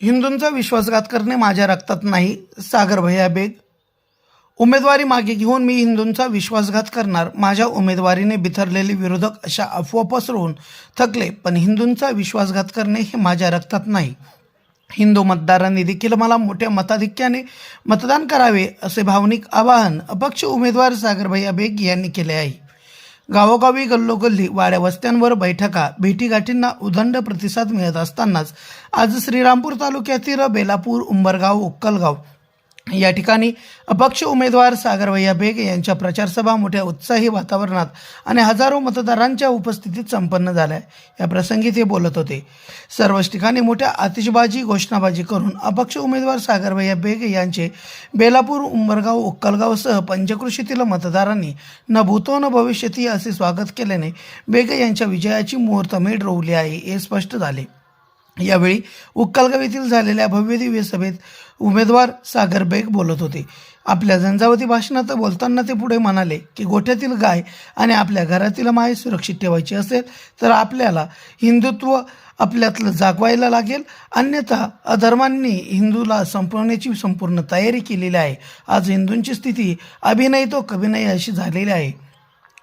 हिंदूंचा विश्वासघात करणे माझ्या रक्तात नाही सागर भैया बेग. उमेदवारी मागे घेऊन मी हिंदूंचा विश्वासघात करणार माझ्या उमेदवारीने बिथरलेले विरोधक अशा अफवा पसरवून थकले पण हिंदूंचा विश्वासघात करणे हे माझ्या रक्तात नाही. हिंदू मतदारांनी देखील मला मोठ्या मताधिक्याने मतदान करावे असे भावनिक आवाहन अपक्ष उमेदवार सागरभैया बेग यांनी केले आहे. गावोगावी गल्लोगल्ली वाड्या वस्त्यांवर बैठका भेटीगाठींना उदंड प्रतिसाद मिळत असतानाच आज श्रीरामपूर तालुक्यातील बेलापूर उंबरगाव उक्कलगाव या ठिकाणी अपक्ष उमेदवार सागरवैया बेग यांच्या प्रचारसभा मोठ्या उत्साही वातावरणात आणि हजारो मतदारांच्या उपस्थितीत संपन्न झाल्या. या प्रसंगी ते बोलत होते. सर्वच ठिकाणी मोठ्या आतिषबाजी घोषणाबाजी करून अपक्ष उमेदवार सागरवैया बेग यांचे बेलापूर उंबरगाव उक्कलगावसह पंचकृषीतील मतदारांनी न भूतो न भविष्यती असे स्वागत केल्याने बेग यांच्या विजयाची मुहूर्तमेढ रोवली आहे हे स्पष्ट झाले. यावेळी उक्कलगाव येथील झालेल्या भव्य दिव्य सभेत उमेदवार सागर बेग बोलत होते. आपल्या झंझावती भाषणात बोलताना ते पुढे म्हणाले की गोठ्यातील गाय आणि आपल्या घरातील माय सुरक्षित ठेवायची असेल तर आपल्याला हिंदुत्व आपल्यातलं जागवायला लागेल. अन्यथा अधर्मांनी हिंदूला संपवण्याची संपूर्ण तयारी केलेली आहे. आज हिंदूंची स्थिती अभिनय तो कभिनय अशी झालेली आहे.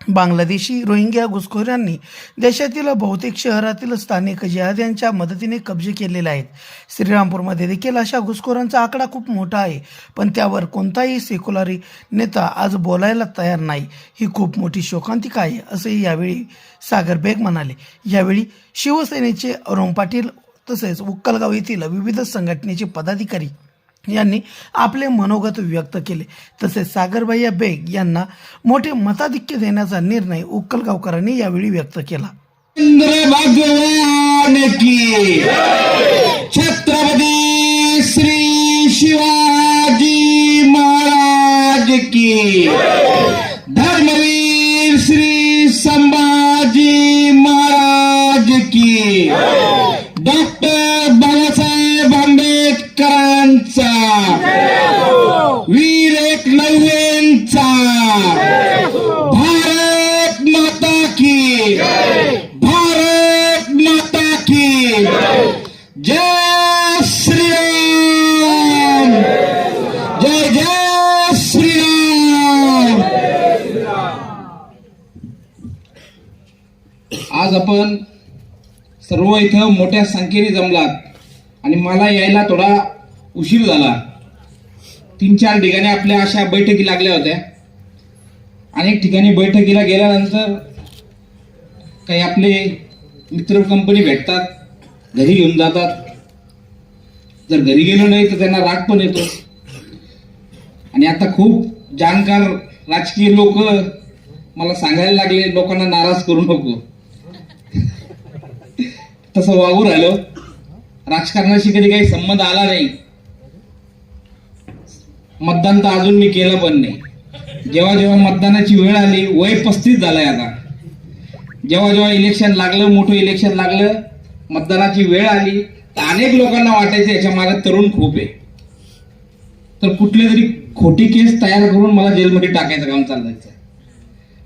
बांगलादेशी रोहिंग्या घुसखोरांनी देशातील बहुतेक शहरातील स्थानिक जिहाद यांच्या मदतीने कब्जे केलेले आहेत. श्रीरामपूरमध्ये देखील अशा घुसखोरांचा आकडा खूप मोठा आहे. पण त्यावर कोणताही सेक्युलरी नेता आज बोलायला तयार नाही. ही खूप मोठी शोकांतिका आहे असे यावेळी सागर बेग म्हणाले. यावेळी शिवसेनेचे अरुण पाटील तसेच उक्कलगाव येथील विविध संघटनेचे पदाधिकारी यांनी आपले मनोगत व्यक्त केले. तसेच सागरभैया बेग यांना मोठे मताधिक्य देण्याचा निर्णय उक्कलगावकरांनी यावेळी व्यक्त केला. छत्रपती श्री शिवाजी महाराज की. धर्मवीर श्री संभाजी महाराज की. आज आपण सर्व इथं मोठ्या संख्येने जमलात आणि मला यायला थोडा उशीर झाला. तीन चार ठिकाणी आपल्या अशा बैठकी लागल्या होत्या. अनेक ठिकाणी बैठकीला गेल्यानंतर काही आपले मित्र कंपनी भेटतात घरी घेऊन जातात. जर घरी गेलो नाही तर त्यांना राग पण येतो. आणि आता खूप जाणकार राजकीय लोक मला सांगायला लागले लोकांना नाराज करू नको. तसं वागू राहिलो. राजकारणाशी कधी काही संबंध आला नाही. मतदान तर अजून मी केलं पण नाही. जेव्हा जेव्हा मतदानाची वेळ आली वय पस्तीस झालंय आता. जेव्हा जेव्हा इलेक्शन लागलं मोठं इलेक्शन लागलं मतदानाची वेळ आली तर अनेक लोकांना वाटायचं याच्या मागे तरुण खूप आहे. तर कुठले तरी खोटी केस तयार करून मला जेलमध्ये टाकायचं काम चालवायचं.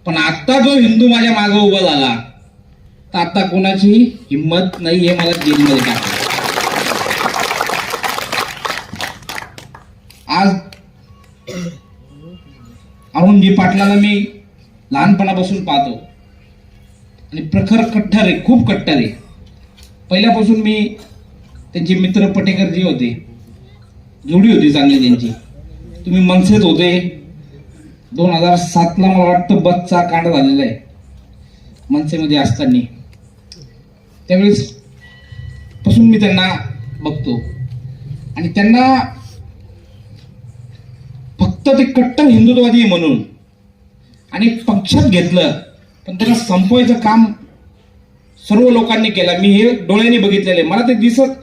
पण आत्ता जो हिंदू माझ्या मागे उभा झाला तर आता कोणाची हिंमत नाही हे मला जेलमध्ये टाकलं आज अरुणजी पाटलाला मी लहानपणापासून पाहतो. आणि प्रखर कट्टर आहे खूप कट्टर आहे. पहिल्यापासून मी त्यांचे मित्र पटेकर जे होते. जोडी होती चांगली त्यांची. तुम्ही मनसेत होते. दोन हजार सातला मला वाटतं बसचा कांड झालेला आहे. मनसेमध्ये असताना. त्यावेळेस पासून मी त्यांना बघतो. आणि त्यांना फक्त ते कट्टर हिंदुत्ववादी आहे म्हणून. आणि पक्षात घेतलं पण त्यांना संपवायचं काम सर्व लोकांनी केलं. मी हे डोळ्यांनी बघितलेलं आहे. मला ते दिसत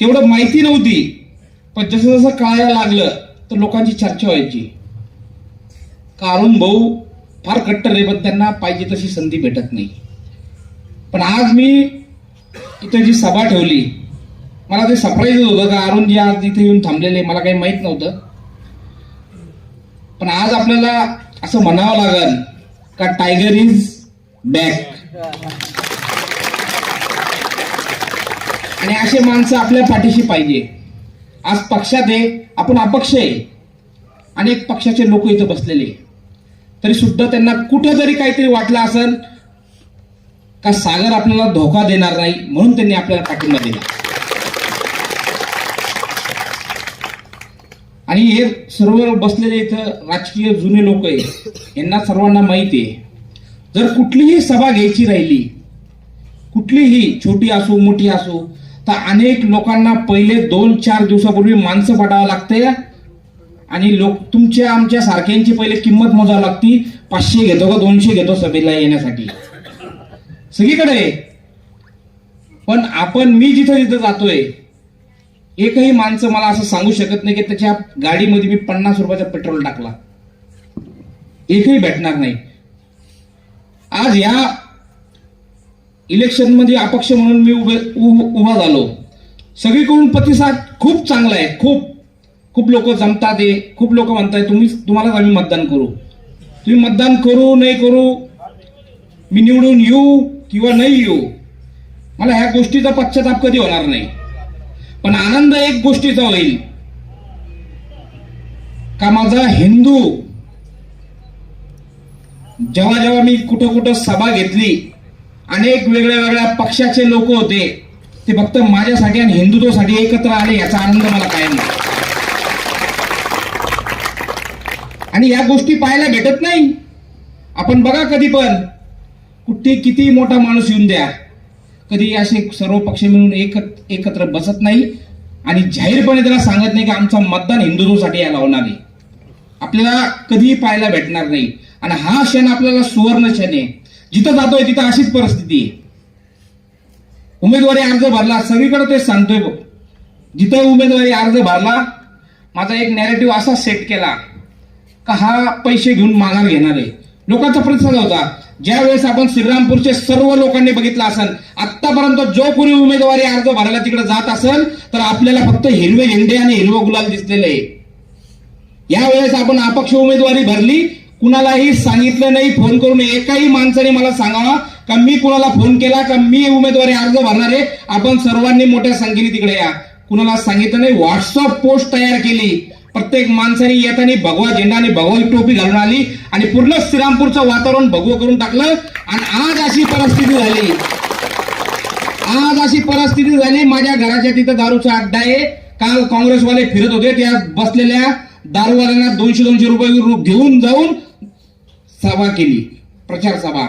तेवढं माहिती नव्हती पण जसं जसं कळायला लागलं तर लोकांची चर्चा व्हायची. कारण भाऊ फार कट्टर आहे पण त्यांना पाहिजे तशी संधी भेटत नाही. पण आज मी इथं जी सभा ठेवली मला ते सरप्राईज होतं का अरुणजी आज इथे येऊन थांबलेले मला काही माहीत नव्हतं. पण आज आपल्याला असं म्हणावं लागेल का टायगर इज बॅक आणि असे माणसं आपल्या पाठीशी पाहिजे. आज पक्षात आहे आपण अपक्ष आहे. अनेक पक्षाचे लोक इथं बसलेले. तरी सुद्धा त्यांना कुठं जरी काहीतरी वाटलं असेल का सागर आपल्याला धोका देणार नाही म्हणून त्यांनी आपल्याला पाठिंबा दिला. आणि हे सर्व बसलेले इथं राजकीय जुने लोक आहे यांना सर्वांना माहिती आहे जर कुठलीही सभा घ्यायची राहिली कुठलीही छोटी असो मोठी असो तर अनेक लोकांना पहिले दोन चार दिवसापूर्वी माणसं पाठावं लागते आणि लोक तुमच्या आमच्या सारख्यांची पहिले किंमत मोजावी लागती. पाचशे घेतो का दोनशे घेतो सभेला येण्यासाठी. सगळीकडे. आहे. पण आपण मी जिथं जिथं जातोय एकही माणसं मला असं सांगू शकत नाही की त्याच्या गाडीमध्ये मी पन्नास रुपयाचा पेट्रोल टाकला. एकही भेटणार नाही. आज या इलेक्शनमध्ये अपक्ष म्हणून मी उभे उ- उभा झालो. सगळीकडून प्रतिसाद खूप चांगला आहे खूप. खूप लोक जमतात आहे खूप लोक म्हणताय तुम्ही तुम्हालाच आम्ही मतदान करू. तुम्ही मतदान करू नाही करू मी निवडून येऊ. किंवा नाही येऊ मला ह्या गोष्टीचा पश्चाताप कधी होणार नाही. पण आनंद एक गोष्टीचा होईल. का माझा हिंदू जेव्हा जेव्हा मी कुठं कुठं सभा घेतली अनेक वेगळ्या वेगळ्या पक्षाचे लोक होते ते फक्त माझ्यासाठी आणि हिंदुत्वासाठी एकत्र आले याचा आनंद मला कायम नाही. आणि या गोष्टी पाहायला भेटत नाही. आपण बघा कधी पण कुठे किती मोठा माणूस येऊन द्या कधी असे सर्व पक्ष मिळून एकत्र एकत्र बसत नाही आणि जाहीरपणे त्याला सांगत नाही की आमचं मतदान हिंदुत्वसाठी यायला होणार आहे. आपल्याला कधीही पाहायला भेटणार नाही. आणि हा क्षण आपल्याला सुवर्ण क्षण आहे. जिथं जातोय तिथं अशीच परिस्थिती आहे. उमेदवारी अर्ज भरला सगळीकडे तेच सांगतोय बघ. जिथं उमेदवारी अर्ज भरला माझा एक नॅरेटिव्ह असा सेट केला का हा पैसे घेऊन माघार घेणार आहे. लोकांचा प्रतिसाद होता ज्या वेळेस आपण श्रीरामपूरचे सर्व लोकांनी बघितलं असेल आतापर्यंत जो कोणी उमेदवारी अर्ज भरायला तिकडे जात असेल तर आपल्याला फक्त हिरवे झेंडे आणि हिरवं गुलाल दिसलेले आहे. यावेळेस आपण अपक्ष उमेदवारी भरली कुणालाही सांगितलं नाही फोन करून एकाही माणसाने मला सांगावा का मी कुणाला फोन केला का मी उमेदवारी अर्ज भरणार आहे आपण सर्वांनी मोठ्या संख्येने तिकडे या. कुणाला सांगितलं नाही व्हॉट्सअप पोस्ट तयार केली. प्रत्येक माणसाने येताना भगवा झेंडा आणि भगवा टोपी घालून आली आणि पूर्ण श्रीरामपूरचं वातावरण भगवं करून टाकलं. आणि आज अशी परिस्थिती झाली. आज अशी परिस्थिती झाली. माझ्या घराच्या तिथं दारूचा अड्डा आहे. काल काँग्रेसवाले फिरत होते. त्या बसलेल्या दारूवाल्यांना दोनशे दोनशे रुपये घेऊन जाऊन सभा केली. प्रचार सभा.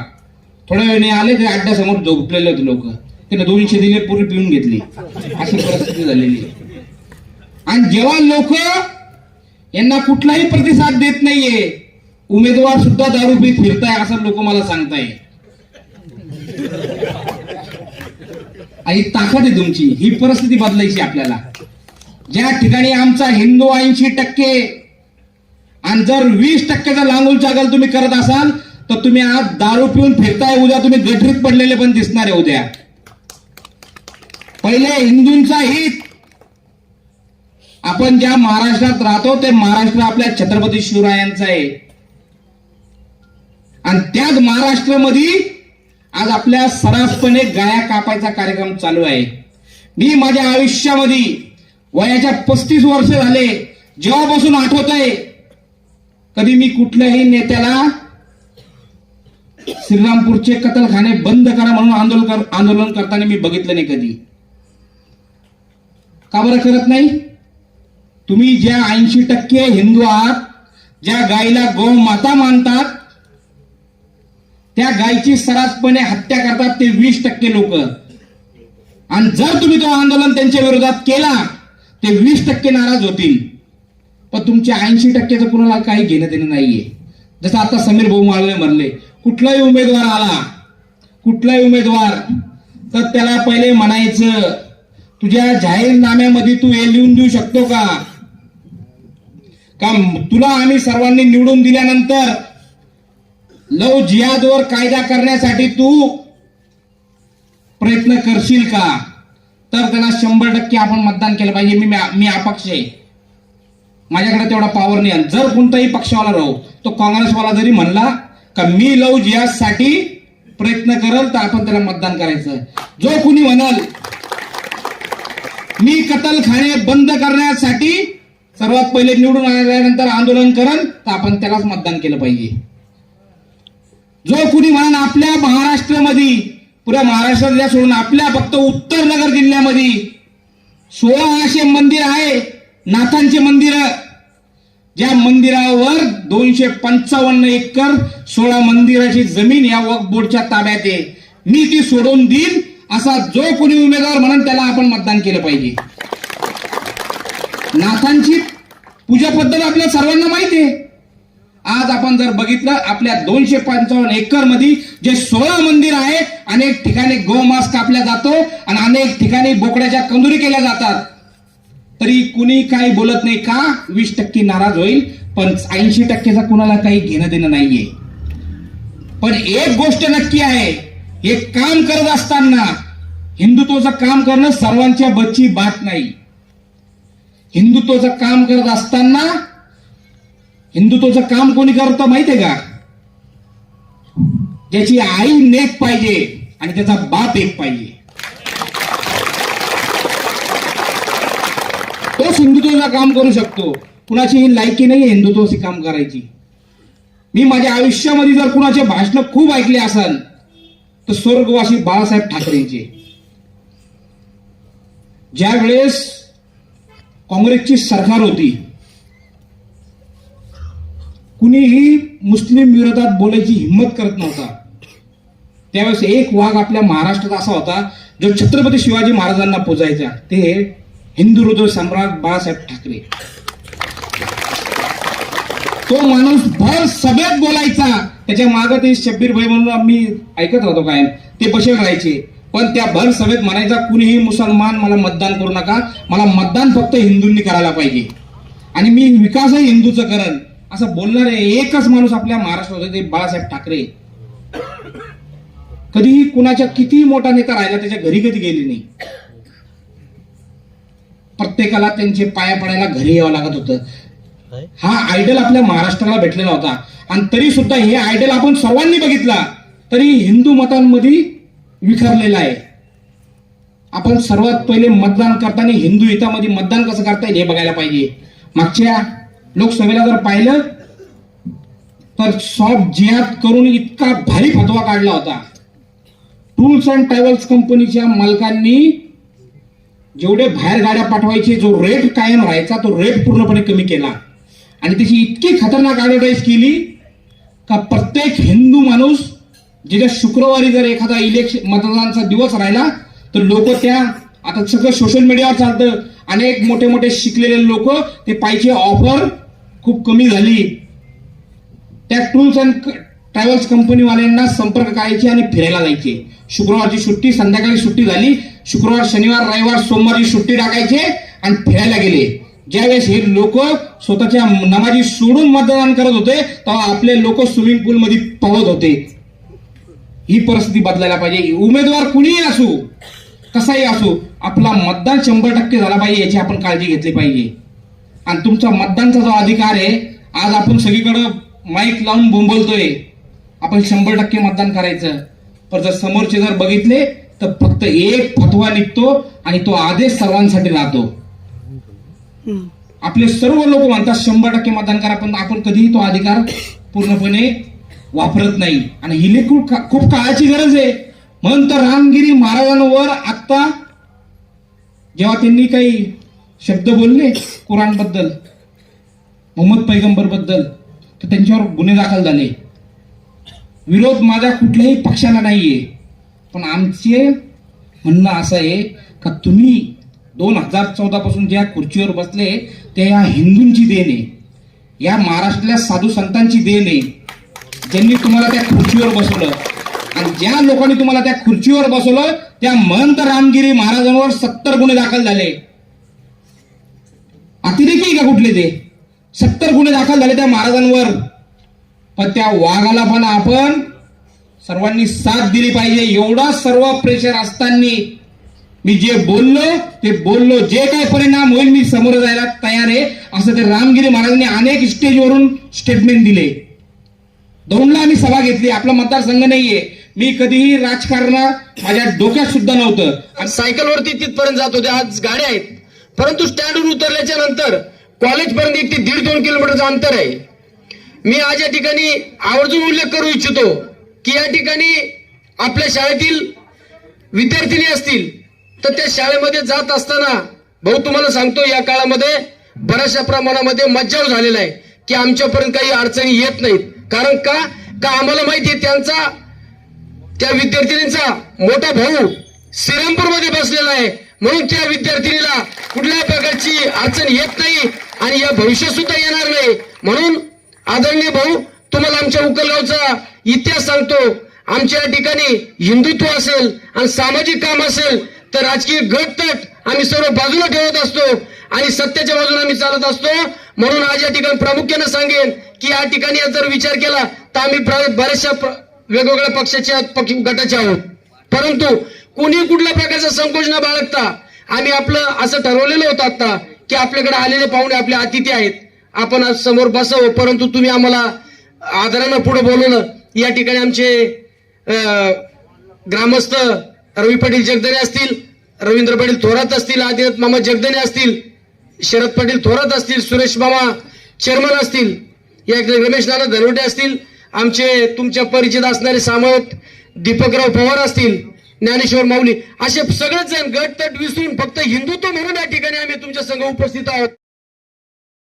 थोड्या वेळाने आले. ते अड्ड्यासमोर झोपलेले होते लोक. त्यांना दोनशे दिले पुरी पिऊन घेतली. अशी परिस्थिती झालेली आणि जेव्हा लोक यांना कुठलाही प्रतिसाद देत नाहीये. उमेदवार सुद्धा दारू पीत फिरताय असं लोक मला सांगताय आई ताकद आहे तुमची. ही परिस्थिती बदलायची आपल्याला. ज्या ठिकाणी आमचा हिंदू ऐंशी टक्के आणि जर वीस टक्क्याचा लांगूल चागल तुम्ही करत असाल तर तुम्ही आज दारू पिऊन फिरताय उद्या तुम्ही गटरीत पडलेले पण दिसणार आहे उद्या. पहिले हिंदूंचा हित आपण ज्या महाराष्ट्रात राहतो ते महाराष्ट्र आपल्या छत्रपती शिवरायांचं आहे. आणि त्याच महाराष्ट्रामध्ये आज आपल्या सरासपणे गाया कापायचा कार्यक्रम चालू आहे. मी माझ्या आयुष्यामध्ये वयाच्या पस्तीस वर्ष झाले जेव्हापासून आठवत आहे कधी मी कुठल्याही नेत्याला श्रीरामपूरचे कतलखाने बंद करा म्हणून आंदोलन कर- आंदोलन करताना मी बघितलं नाही कधी. का बरं करत नाही? तुम्ही ज्या ऐंशी टक्के हिंदू आहात ज्या गायीला गो माता मानतात त्या गायीची सरासपणे हत्या करतात ते वीस टक्के लोक. आणि जर तुम्ही तो आंदोलन त्यांच्या विरोधात केला ते वीस टक्के नाराज होतील. पण तुमच्या ऐंशी टक्क्याचं कुणाला काही घेणं देणं नाहीये. जसं आता समीर भाऊ माळवे म्हणले कुठलाही उमेदवार आला कुठलाही उमेदवार तर त्याला पहिले म्हणायचं तुझ्या जाहीरनाम्यामध्ये तू हे लिहून देऊ शकतो का? का तुला आम्ही सर्वांनी निवडून दिल्यानंतर लव जिहादवर कायदा करण्यासाठी तू प्रयत्न करशील का? तर त्यांना शंभर टक्के आपण मतदान केलं पाहिजे. मी मी अपक्ष आहे. माझ्याकडे तेवढा पॉवर नाही. जर कोणताही पक्षवाला राहू तो काँग्रेसवाला जरी म्हणला का मी लव जिहादसाठी प्रयत्न करल तर आपण त्याला मतदान करायचं. जो कुणी म्हणाल मी कतलखाने बंद करण्यासाठी सर्वात पहिले निवडून आल्यानंतर आंदोलन करण तर आपण त्यालाच मतदान केलं पाहिजे. जो कुणी म्हणा आपल्या महाराष्ट्रामध्ये पुऱ्या महाराष्ट्रातल्या सोडून आपल्या फक्त उत्तर नगर जिल्ह्यामध्ये सोळा असे मंदिर आहे नाथांचे मंदिर. ज्या मंदिरावर दोनशे पंचावन्न एकर सोळा मंदिराची जमीन या वक्फ बोर्डच्या ताब्यात आहे. मी ती सोडून देईन असा जो कोणी उमेदवार म्हणून त्याला आपण मतदान केलं पाहिजे. नाथांची पूजा पद्धत आपल्या सर्वांना माहिती आहे. आज आपण जर बघितलं आपल्या दोनशे पंचावन्न एकरमध्ये जे सोळा मंदिर आहे अनेक ठिकाणी गोमांस कापल्या जातो आणि अनेक ठिकाणी बोकड्याच्या कंदुरी केल्या जातात. तरी कुणी काही बोलत नाही का? वीस टक्के नाराज होईल पण ऐंशी टक्केचा कुणाला काही घेणं देणं नाहीये. पण एक गोष्ट नक्की आहे हे काम करत असताना हिंदुत्वाचं काम करणं सर्वांच्या बच्ची बात नाही. हिंदुत्वाचं काम करत असताना हिंदुत्वाचं काम कोणी करतं माहितीये का? ज्याची आई नेक पाहिजे आणि त्याचा बाप एक पाहिजे. तोच हिंदुत्वाचं काम करू शकतो. कुणाची ही लायकी नाही हिंदुत्वाशी काम करायची. मी माझ्या आयुष्यामध्ये जर कुणाचे भाषण खूप ऐकले असेल तर स्वर्गवासी बाळासाहेब ठाकरेंचे. ज्या वेळेस काँग्रेसची सरकार होती. कुणीही मुस्लिम विरोधात बोलायची हिंमत करत नव्हता. त्यावेळेस एक वाघ आपल्या महाराष्ट्रात असा होता जो छत्रपती शिवाजी महाराजांना पोजायचा. ते हिंदू हृदय सम्राट बाळासाहेब ठाकरे. तो माणूस भर सभेत बोलायचा. त्याच्यामागे ते शब्बीर भाई म्हणून आम्ही ऐकत राहतो कायम. ते बसेल राहायचे. पण त्या भर सभेत म्हणायचा कुणीही मुसलमान मला मतदान करू नका. मला मतदान फक्त हिंदूंनी करायला पाहिजे. आणि मी विकासही हिंदूचं करण असं बोलणारे एकच माणूस आपल्या महाराष्ट्रात होते ते बाळासाहेब ठाकरे. कधीही कुणाच्या किती मोठा नेता राहिला त्याच्या घरी कधी गेले नाही. प्रत्येकाला त्यांचे पाया पडायला घरी यावं लागत होतं. हा आयडल आपल्या महाराष्ट्राला भेटलेला होता. आणि तरी सुद्धा हे आयडल आपण सर्वांनी बघितला. तरी हिंदू मतांमध्ये विखरलेला आहे. आपण सर्वात पहिले मतदान करताना हिंदू हितामध्ये मतदान कसं करता येईल हे बघायला पाहिजे. मागच्या लोकसभेला जर पाहिलं तर सॉफ्ट जिहाद करून इतका भारी फतवा काढला होता. टूल्स अँड ट्रॅव्हल्स कंपनीच्या मालकांनी जेवढे बाहेर गाड्या पाठवायचे जो रेट कायम राहायचा तो रेट पूर्णपणे कमी केला. आणि त्याची इतकी खतरनाक ॲडव्हर्टाईज केली का प्रत्येक हिंदू माणूस जिथे शुक्रवारी जर एखादा इलेक्शन मतदानाचा दिवस राहिला तर लोक त्या आता सगळं सोशल मीडियावर चालतं. अनेक मोठे मोठे शिकलेले लोक ते पाहिजे ऑफर खूप कमी झाली. त्या टूल्स अँड ट्रॅव्हल्स कंपनीवाल्यांना संपर्क करायचे आणि फिरायला जायचे. शुक्रवारची सुट्टी संध्याकाळी सुट्टी झाली. शुक्रवार शनिवार रविवार सोमवारी सुट्टी टाकायचे आणि फिरायला गेले. ज्यावेळेस हे लोक स्वतःच्या नमाजी सोडून मतदान करत होते तेव्हा आपले लोक स्विमिंग पूल मध्ये पळत होते. ही परिस्थिती बदलायला पाहिजे. उमेदवार कुणीही असू कसाही असू आपला मतदान शंभर टक्के झाला पाहिजे याची आपण काळजी घेतली पाहिजे. आणि तुमचा मतदानचा जो अधिकार आहे आज आपण सगळीकडं माईक लावून बोंबलतोय. आपण शंभर टक्के मतदान करायचं. पण जर समोरचे जर बघितले तर फक्त एक फतवा निघतो आणि तो आदेश सर्वांसाठी राहतो. आपले सर्व लोक म्हणतात शंभर टक्के मतदान करा पण आपण कधीही तो अधिकार पूर्णपणे वापरत नाही. आणि ही खूप खूप काळाची गरज आहे. म्हणून तर रामगिरी महाराजांवर आत्ता जेव्हा त्यांनी काही शब्द बोलले कुराणबद्दल मोहम्मद पैगंबरबद्दल तर त्यांच्यावर गुन्हे दाखल झाले. विरोध माझा कुठल्याही पक्षाला नाहीये. पण आमचे म्हणणं असं आहे का तुम्ही दोन हजार चौदा पासून ज्या खुर्चीवर बसले ते या हिंदूंची देण आहे. या महाराष्ट्रातल्या साधू संतांची देण आहे. ज्यांनी तुम्हाला त्या खुर्चीवर बसवलं आणि ज्या लोकांनी तुम्हाला त्या खुर्चीवर बसवलं त्या महंत रामगिरी महाराजांवर सत्तर गुन्हे दाखल झाले. अतिरेकी का कुठले ते? सत्तर गुन्हे दाखल झाले त्या महाराजांवर. पण त्या वाघाला पण आपण सर्वांनी साथ दिली पाहिजे. एवढा सर्व प्रेशर असताना मी जे बोललो ते बोललो. जे काय परिणाम होईल मी समोर जायला तयार आहे. असं ते रामगिरी महाराजांनी अनेक स्टेजवरून स्टेटमेंट दिले. दौंडला आम्ही सभा घेतली. आपला मतदारसंघ नाहीये. मी कधीही राजकारणात माझ्या डोक्यात सुद्धा नव्हतं. आणि सायकलवरती तिथपर्यंत जात होते. आज गाड्या आहेत. परंतु स्टँडवर उतरल्याच्या नंतर कॉलेजपर्यंत एक ते दीड दोन किलोमीटरचं अंतर आहे. मी आज या ठिकाणी आवर्जून उल्लेख करू इच्छितो की या ठिकाणी आपल्या शाळेतील विद्यार्थिनी असतील तर त्या शाळेमध्ये जात असताना भाऊ तुम्हाला सांगतो या काळामध्ये बऱ्याचशा प्रमाणामध्ये मज्जाव झालेला आहे की आमच्यापर्यंत काही अडचणी येत नाहीत. कारण का? का आम्हाला माहिती आहे त्यांचा त्या विद्यार्थिनींचा मोठा भाऊ श्रीरामपूरमध्ये बसलेला आहे. म्हणून त्या विद्यार्थिनीला कुठल्याही प्रकारची अडचण येत नाही आणि या भविष्य सुद्धा येणार नाही. म्हणून आदरणीय भाऊ तुम्हाला आमच्या उकलगावचा इतिहास सांगतो. आमच्या या ठिकाणी हिंदुत्व असेल आणि सामाजिक काम असेल तर राजकीय गटतट आम्ही सर्व बाजूला ठेवत असतो आणि सत्याच्या बाजूला आम्ही चालत असतो. म्हणून आज या ठिकाणी प्रामुख्याने सांगेन की या ठिकाणी जर विचार केला तर आम्ही प्र- बऱ्याचशा वेगवेगळ्या पक्षाच्या पक्ष गटाचे आहोत. परंतु कोणी कुठल्या प्रकारचा संकोच न बाळगता आम्ही आपलं असं ठरवलेलं होतं आता की आपल्याकडे आलेले पाहुणे आपले अतिथी आहेत. आपण आज समोर बसावं परंतु तुम्ही आम्हाला आदरानं पुढे बोलवलं. या ठिकाणी आमचे ग्रामस्थ रवी पाटील जगदने असतील रवींद्र पाटील थोरात असतील आदिनाथ मामा जगदने असतील शरद पाटील थोरात असतील सुरेश मामा चेअरमन असतील या रमेश नाना धनवटे असतील आमचे तुमच्या परिचित असणारे सामंत दीपकराव पवार असतील ज्ञानेश्वर माऊली असे सगळेच जण गट तट विसरून फक्त हिंदुत्व म्हणून या ठिकाणी आम्ही तुमच्या संघ उपस्थित आहोत.